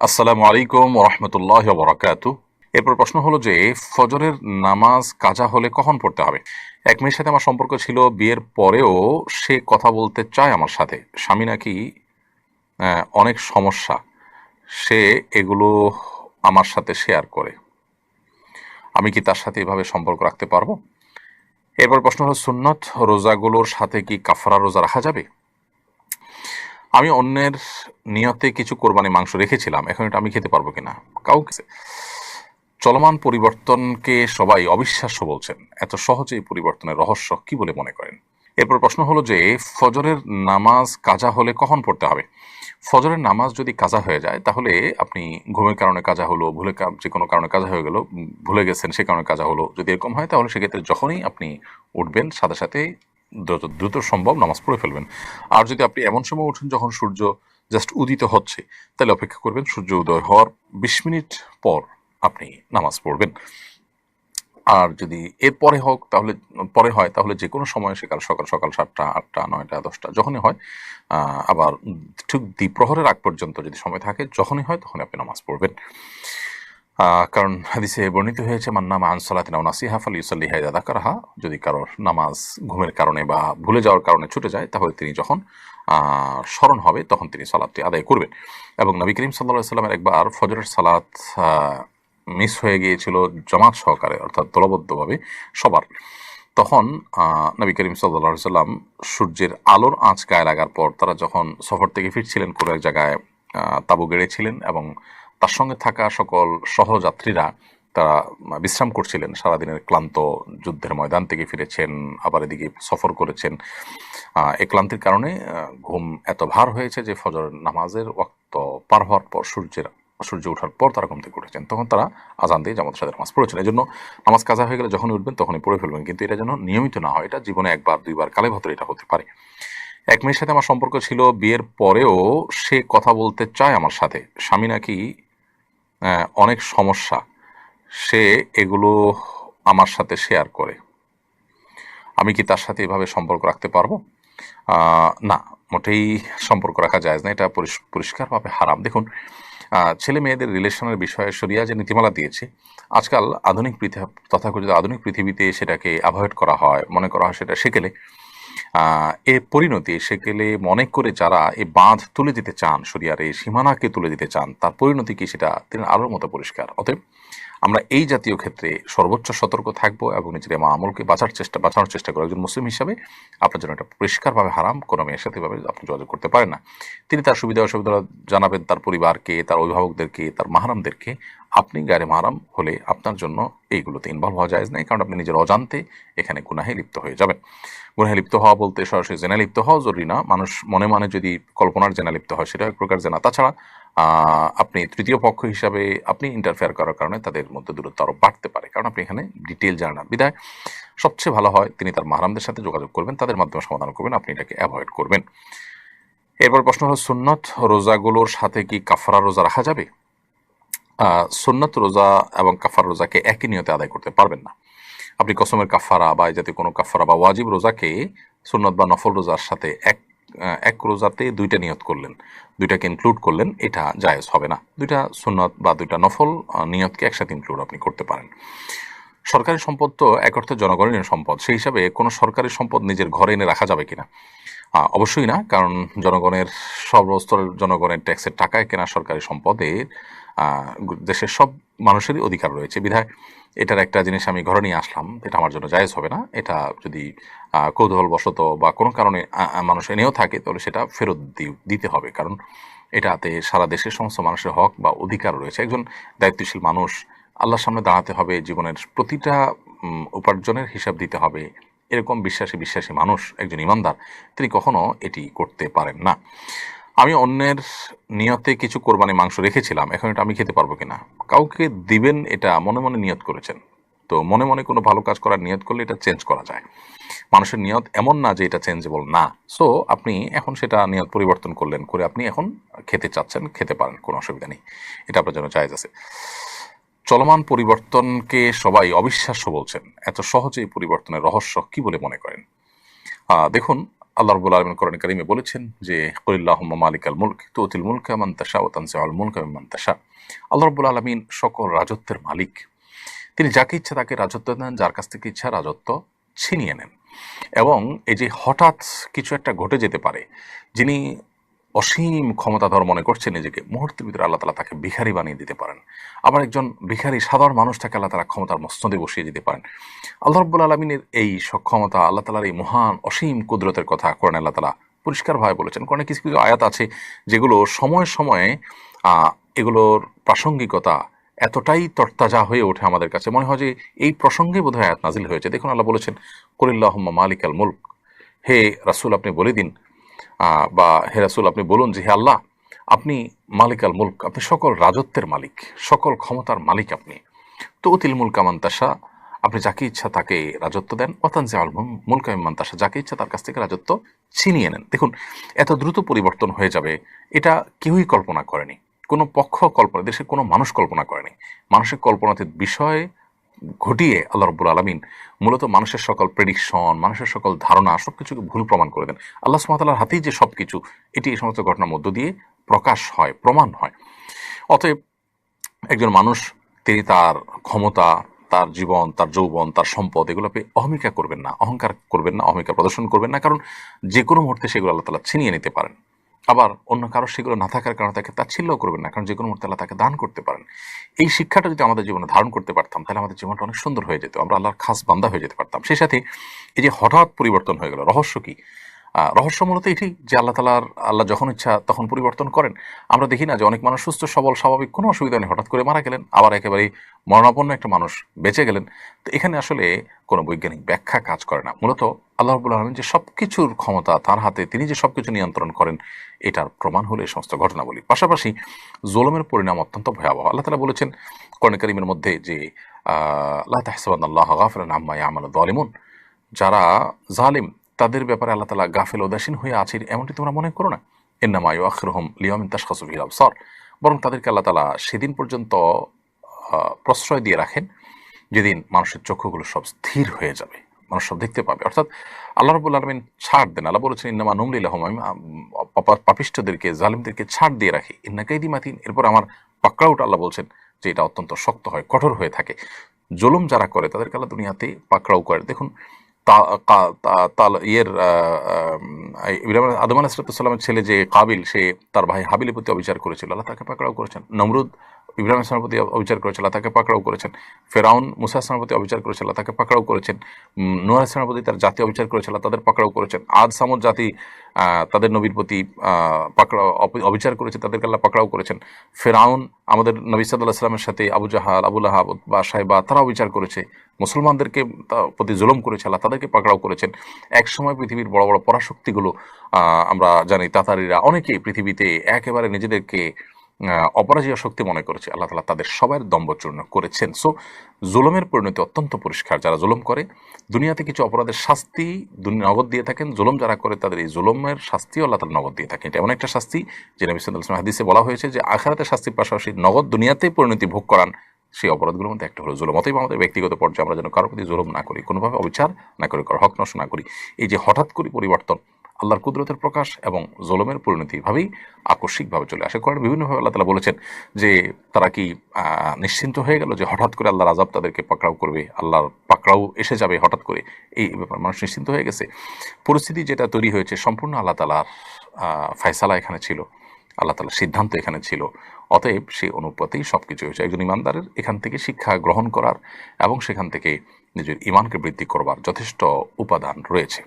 আসসালামু আলাইকুম রহমতুল্লাহ বরাকাত এরপর প্রশ্ন হলো যে, ফজরের নামাজ কাজা হলে কখন পড়তে হবে? এক মেয়ের সাথে আমার সম্পর্ক ছিল বিয়ের পরেও সে কথা বলতে চায় আমার সাথে। স্বামী নাকি অনেক সমস্যা। সে এগুলো আমার সাথে শেয়ার করে। আমি কি তার সাথে এভাবে সম্পর্ক রাখতে পারব? এরপর প্রশ্ন হলো, সুন্নত রোজাগুলোর সাথে কি কাফরা রোজা রাখা যাবে? আমি অন্যের নিয়তে কিছু কোরবানি মাংস রেখেছিলাম, এখন এটা আমি খেতে পারব কিনা? কাউকে। চলমান পরিবর্তনকে সবাই অবিশ্বাস্য বলছেন। এত সহজে এই পরিবর্তনের রহস্য কি বলে মনে করেন? এরপর প্রশ্ন হলো যে, ফজরের নামাজ কাজা হলে কখন পড়তে হবে? ফজরের নামাজ যদি কাজা হয়ে যায়, তাহলে আপনি ঘুমের কারণে কাজা হলো, ভুলে যে কোনো কারণে কাজা হয়ে গেল, ভুলে গেছেন, সে কারণে কাজা হলো, যদি এরকম হয়, তাহলে সেক্ষেত্রে যখনই আপনি উঠবেন, সাথে সাথে দ্রুত দ্রুত সম্ভব নামাজ পড়ে ফেলবেন। আর যদি আপনি এমন সময় উঠেন যখন সূর্য জাস্ট উদিত হচ্ছে, তাহলে অপেক্ষা করবেন সূর্য উদয় হওয়ার বিশ মিনিট পর আপনি নামাজ পড়বেন। আর যদি এর পরে হোক, তাহলে, পরে হয়, তাহলে যে কোনো সময় সেকাল সকাল সকাল সাতটা, আটটা, নয়টা, দশটা, যখনই হয় আবার ঠিক দ্বিপ্রহরের আগ পর্যন্ত যদি সময় থাকে, যখনই হয়, তখনই আপনি নামাজ পড়বেন। কারণ হাদিসে বর্ণিত হয়েছে, মান সালাতিন আও নাসিহা ফাল ইউসাল্লি হাইদা কারাহা যদি কারোর নামাজ ঘুমের কারণে বা ভুলে যাওয়ার কারণে ছুটে যায়, তাহলে তিনি যখন স্মরণ হবে, তখন তিনি সালাদটি আদায় করবেন। এবং নবী করিম সাল্লাহ সাল্লামের একবার ফজরের সালাত মিস হয়ে গিয়েছিল জমাত সহকারে, অর্থাৎ দলবদ্ধভাবে সবার। তখন নবী করিম সাল্লা সাল্লাম সূর্যের আলোর আঁচ গায়ে লাগার পর তারা যখন সফর থেকে ফিরছিলেন, কোনো এক জায়গায় তাঁবু গেড়েছিলেন এবং তার সঙ্গে থাকা সকল সহযাত্রীরা তারা বিশ্রাম করছিলেন। সারাদিনের ক্লান্ত যুদ্ধের ময়দান থেকে ফিরেছেন, আবার এদিকে সফর করেছেন। এই ক্লান্তির কারণে ঘুম এত ভার হয়েছে যে ফজর নামাজের ওয়াক্ত পার হওয়ার পর, সূর্যের, সূর্য ওঠার পর তারা ঘুম থেকে উঠেছেন। তখন তারা আজান দিয়ে জামাতের সাথে নামাজ পড়েছেন। এই জন্য নামাজ কাজা হয়ে গেলে যখনই উঠবেন তখনই পড়ে ফেলবেন। কিন্তু এটা যেন নিয়মিত না হয়, এটা জীবনে একবার, দুইবার কালে ভেতরে এটা হতে পারে। এক মেয়ের সাথে আমার সম্পর্ক ছিল বিয়ের পরেও সে কথা বলতে চায় আমার সাথে। স্বামী নাকি অনেক সমস্যা সে এগুলো আমার সাথে শেয়ার করে। আমি কি তার সাথে এভাবে সম্পর্ক রাখতে পারব? না, মোটেই সম্পর্ক রাখা যায় না। এটা পরিষ- পরিষ্কারভাবে হারাম। দেখুন ছেলে মেয়েদের রিলেশনের বিষয়ে সরিয়া যে নীতিমালা দিয়েছে, আজকাল আধুনিক পৃথিবী তথাকথিত আধুনিক পৃথিবীতে সেটাকে অ্যাভয়েড করা হয়, মনে করা হয় সেটা সেকেলে আহ, পরিণতি পরিণতি সেকেলে মনে করে যারা এই বাঁধ তুলে দিতে চান সরিয়ার এই সীমানাকে তুলে দিতে চান তার পরিণতি কি সেটা তিনি আলোর মতো পরিষ্কার। অতএব আমরা এই জাতীয় ক্ষেত্রে সর্বোচ্চ সতর্ক থাকব এবং নিজের মা আমলকে বাঁচার চেষ্টা বাঁচানোর চেষ্টা করব। একজন মুসলিম হিসাবে আপনার জন্য এটা পরিষ্কারভাবে হারাম, কোনো মেয়ের সাথে এভাবে আপনি যোগাযোগ করতে পারেন না। তিনি তার সুবিধা অসুবিধা জানাবেন, তার পরিবারকে, তার অভিভাবকদেরকে, তার মাহারামদেরকে। আপনি গায়ে মাহারাম হলে আপনার জন্য এইগুলোতে ইনভলভ হওয়া যায় না কারণ আপনি নিজের অজান্তে এখানে গুনাহে লিপ্ত হয়ে যাবেন। গুনাহে লিপ্ত হওয়া বলতে সরাসরি জেনা লিপ্ত হওয়া জরুরি না। মানুষ মনে মনে যদি কল্পনার জেনা লিপ্ত হয়, সেটা এক প্রকার জেনা। তাছাড়া আপনি তৃতীয় পক্ষ হিসাবে আপনি ইন্টারফেয়ার করার কারণে তাদের মধ্যে দূরত্ব আরও বাড়তে পারে। কারণ আপনি এখানে ডিটেল জানেন না। বিদায়। সবচেয়ে ভালো হয়, তিনি তার মাহারামদের সাথে যোগাযোগ করবেন, তাদের মাধ্যমে সমাধান করবেন, আপনি এটাকে অ্যাভয়েড করবেন। এরপর প্রশ্ন হলো, সুন্নত রোজাগুলোর সাথে কি কাফারা রোজা রাখা যাবে? সুন্নত রোজা এবং কাফার রোজাকে একই নিয়তে আদায় করতে পারবেন না। আপনি কসমের কাফারা বা এই জাতীয় কোনো কাফারা বা ওয়াজিব রোজাকে সুন্নত বা নফল রোজার সাথে এক এক রোজাতে দুইটা নিয়ত করলেন, দুইটাকে ইনক্লুড করলেন, এটা জায়েজ হবে না। দুইটা সুন্নত বা দুইটা নফল নিয়তকে একসাথে ইনক্লুড আপনি করতে পারেন। সরকারি সম্পদ তো এক অর্থে জনগণের সম্পদ, সেই হিসাবে কোনো সরকারি সম্পদ নিজের ঘরে এনে রাখা যাবে কিনা? অবশ্যই না, কারণ জনগণের সর্বস্তরের জনগণের ট্যাক্সের টাকায় কেনা সরকারি সম্পদের দেশের সব মানুষেরই অধিকার রয়েছে। বিধায় এটার একটা জিনিস আমি ঘরে নিয়ে আসলাম, এটা আমার জন্য জায়েজ হবে না। এটা যদি কৌতূহলবশত বা কোনো কারণে মানুষ এনেও থাকে, তাহলে সেটা ফেরত দিতে হবে। কারণ এটাতে সারা দেশের সমস্ত মানুষের হক বা অধিকার রয়েছে। একজন দায়িত্বশীল মানুষ আল্লাহর সামনে দাঁড়াতে হবে, জীবনের প্রতিটা উপার্জনের হিসাব দিতে হবে। এরকম বিশ্বাসী বিশ্বাসী মানুষ একজন ইমানদার, তিনি কখনো এটি করতে পারেন না। আমি অন্যের নিয়তে কিছু কোরবানি মাংস রেখেছিলাম, এখন এটা আমি খেতে পারব কিনা? কাউকে দিবেন এটা মনে মনে নিয়ত করেছেন। তো মনে মনে কোনো ভালো কাজ করার নিয়ত করলে এটা চেঞ্জ করা যায়। মানুষের নিয়ত এমন না যে এটা চেঞ্জেবল না। সো আপনি এখন সেটা নিয়ত পরিবর্তন করলেন করে আপনি এখন খেতে চাচ্ছেন, খেতে পারেন, কোনো অসুবিধা নেই। এটা আপনার জন্য চাইজ আছে। চলমান পরিবর্তনকে সবাই অবিশ্বাস্য বলছেন। এত সহজে পরিবর্তনের রহস্য কি বলে মনে করেন? দেখুন, আল্লাহ রবুল আলমিন কোরআন কারিমে বলেছেন যে কলিল্লাহ মালিকাল মুলক তুতিল মুলক মান্তাসা ও তানসিআল মুলক মান্তাসা আল্লাহ রবুল আলমিন সকল রাজত্বের মালিক। তিনি যাকে ইচ্ছা তাকে রাজত্ব দেন, যার কাছ থেকে ইচ্ছা রাজত্ব ছিনিয়ে নেন। এবং এই যে হঠাৎ কিছু একটা ঘটে যেতে পারে, যিনি অসীম ক্ষমতাধর মনে করছেন নিজেকে। মুহূর্তের ভিতরে আল্লাহ তালা তাকে ভিখারি বানিয়ে দিতে পারেন। আবার একজন ভিখারি, সাধারণ মানুষটাকে আল্লাহ তালা ক্ষমতার মস্তদে বসিয়ে দিতে পারেন। আল্লাহ রব্বুল আলমিনের এই সক্ষমতা আল্লাহ তালার এই মহান, অসীম কুদরতের কথা করেন আল্লাহ তালা পরিষ্কারভাবে বলেছেন। কারণ কিছু কিছু আয়াত আছে যেগুলো সময়ে সময়ে এগুলোর প্রাসঙ্গিকতা এতটাই তরতাজা হয়ে ওঠে আমাদের কাছে। মনে হয় যে এই প্রসঙ্গে বোধহয় আয়াত নাজিল হয়েছে। দেখুন আল্লাহ বলেছেন, কলিল্লাহম্মা মালিক আল মুলক। হে রাসূল, আপনি বলে দিন বা হে রাসূল, আপনি বলুন যে, হে আল্লাহ, আপনি মালিক আল মুলক, আপনি সকল রাজত্বের মালিক, সকল ক্ষমতার মালিক আপনি। তো অতিল মুলক মান্তাসা আপনি যাকে ইচ্ছা তাকে রাজত্ব দেন। অতানজে আল মুলক মান্তাসা যাকে ইচ্ছা তার কাছ থেকে রাজত্ব ছিনিয়ে নেন। দেখুন, এত দ্রুত পরিবর্তন হয়ে যাবে, এটা কেউই কল্পনা করেনি। কোনো পক্ষ কল্পনা, দেশের কোনো মানুষ কল্পনা করেনি। মানুষের কল্পনাতীত বিষয় ঘটিয়ে আল্লাহ রব্বুল আলমিন মূলত মানুষের সকল প্রেডিকশন মানুষের সকল ধারণা সব কিছুকে ভুল প্রমাণ করে দেন। আল্লাহ সুমাতালার হাতেই যে সব কিছু এটি এই সমস্ত ঘটনার মধ্য দিয়ে প্রকাশ হয়, প্রমাণ হয়। অতএব একজন মানুষ, তিনি তার ক্ষমতা, তার জীবন, তার যৌবন, তার সম্পদ, এগুলোকে অহমিকা করবেন না, অহংকার করবেন না, অহমিকা প্রদর্শন করবেন না, কারণ যে কোনো মুহূর্তে সেগুলো আল্লাহ তালা ছিনিয়ে নিতে পারেন। আবার অন্য কারও সেগুলো না থাকার কারণে তাকে তা ছিল করবেন না, কারণ যে কোনো মুহূর্তে আল্লাহ তাকে দান করতে পারেন। এই শিক্ষাটা যদি আমাদের জীবনে ধারণ করতে পারতাম, তাহলে আমাদের জীবনটা অনেক সুন্দর হয়ে যেত। আমরা আল্লাহর খাস বান্দা হয়ে যেতে পারতাম। সেই সাথে এই যে হঠাৎ পরিবর্তন হয়ে গেল, রহস্য কি? রহস্য মূলত এটি যে আল্লাহ তালার আল্লাহ যখন ইচ্ছা তখন পরিবর্তন করেন। আমরা দেখি না যে অনেক মানুষ সুস্থ, সবল, স্বাভাবিক, কোনো অসুবিধা নেই, হঠাৎ করে মারা গেলেন, আবার একেবারেই মরণাপন্ন একটা মানুষ বেঁচে গেলেন। তো এখানে আসলে কোনো বৈজ্ঞানিক ব্যাখ্যা কাজ করে না। মূলত আল্লাহ রবুল আলমিন যে সব কিছুর ক্ষমতা তার হাতে, তিনি যে সব কিছু নিয়ন্ত্রণ করেন, এটার প্রমাণ হলো এই সমস্ত ঘটনাবলী। পাশাপাশি জোলমের পরিণাম অত্যন্ত ভয়াবহ। আল্লাহ তালা বলেছেন কর্ণে করিমের মধ্যে যে আল্লাহ তাহসাবান আল্লাহ গাফিলান আম্মা ইয়ামাল দলিমুন যারা জালিম তাদের ব্যাপারে আল্লাহ তালা গাফেল উদাসীন হয়ে আছে এমনটি তোমরা মনে করো না? এন্নামায়ু আখরহম লিয়ামিন তাসখাসুফিল আবসর। বরং তাদেরকে আল্লাহ তালা সেদিন পর্যন্ত প্রশ্রয় দিয়ে রাখেন যেদিন মানুষের চক্ষুগুলো সব স্থির হয়ে যাবে মানুষ সব দেখতে পাবে। অর্থাৎ আল্লাহ রবুল আলমিন ছাড় দেন। আল্লাহ বলেছেন ইন্নামা নুমলিল্লাহম আমি আম, পাপা- পাপিষ্ঠদেরকে জালিমদেরকে ছাড় দিয়ে রাখি। ইন্নাকাইদি মাতিন। এরপর আমার পাকড়াউটা আল্লাহ বলছেন যে এটা অত্যন্ত শক্ত হয় কঠোর হয়ে থাকে। জুলুম যারা করে তাদেরকে আল্লাহ দুনিয়াতে পাকড়াও করে। দেখুন ইয়ের ইব্রাহিম আদম আলাহিসাল্লামের ছেলে যে কাবিল, সে তার ভাই হাবিলের প্রতি অবিচার করেছিল। আল্লাহ তাকে পাকড়াও করেছেন। নমরুদ ইব্রাহিম আসলামের প্রতি অবিচার করেছিল আল্লাহ তাকে পাকড়াও করেছেন। ফেরাউন, মুসা আসলামের প্রতি অবিচার করেছিল আল্লাহ তাকে পাকড়াও করেছেন। নোয়া আসলামের প্রতি তার জাতি অবিচার করেছিল আল্লাহ তাদের পাকড়াও করেছেন। আদ সামুদ জাতি তাদের নবীর প্রতি পাকড়াও অবিচার করেছে, তাদেরকে আল্লাহ পাকড়াও করেছেন। ফেরাউন, আমাদের নবী সাল্লাহ সাল্লামের সাথে আবু জাহাল আবুল আহাব বা সাহেবা তারা অবিচার করেছে। মুসলমানদেরকে প্রতি জুলুম করেছে, আল্লাহ তাদেরকে পাকড়াও করেছেন। এক সময় পৃথিবীর বড় বড় পরাশক্তিগুলো আমরা জানি, তাতারিরা, অনেকেই পৃথিবীতে একেবারে নিজেদেরকে অপরাজয় শক্তি মনে করেছে। আল্লাহ তালা তাদের সবার দম্বচূর্ণ করেছেন। সো জুলমের পরিণতি অত্যন্ত পরিষ্কার। যারা জুলম করে, দুনিয়াতে কিছু অপরাধের শাস্তি নগদ দিয়ে থাকেন। জুলুম যারা করে, তাদের এই জুলুমের শাস্তিও আল্লাহ তালা নগদ দিয়ে থাকেন। এটা এমন একটা শাস্তি যে নবী ওয়াসাল্লাম হাদিসে বলা হয়েছে যে আখারাতের শাস্তির পাশাপাশি নগদ দুনিয়াতেই পরিণতি ভোগ করান। সেই অপরাধগুলোর মধ্যে একটা হলো জুলুম। অতএব আমাদের ব্যক্তিগত পর্যায়ে আমরা যেন কারোর প্রতি জুলম না করি, কোনোভাবে অবিচার না করি কারও হক নষ্ট না করি। এই যে হঠাৎ করে পরিবর্তন আল্লাহর কুদরতের প্রকাশ এবং জোলমের পরিণতি ভাবেই আকস্মিকভাবে চলে আসে। করেন বিভিন্নভাবে আল্লাহ তালা বলেছেন যে, তারা কি নিশ্চিন্ত হয়ে গেল যে, হঠাৎ করে আল্লাহর আজাব তাদেরকে পাকড়াও করবে? আল্লাহর পাকড়াও এসে যাবে হঠাৎ করে? এই ব্যাপার মানুষ নিশ্চিন্ত হয়ে গেছে। পরিস্থিতি যেটা তৈরি হয়েছে, সম্পূর্ণ আল্লাহ তালার ফায়সালা এখানে ছিল। আল্লাহ তালার সিদ্ধান্ত এখানে ছিল। অতএব সেই অনুপাতেই সব কিছু হয়েছে। একজন ইমানদারের এখান থেকে শিক্ষা গ্রহণ করার এবং সেখান থেকে নিজের ইমানকে বৃদ্ধি করবার যথেষ্ট উপাদান রয়েছে।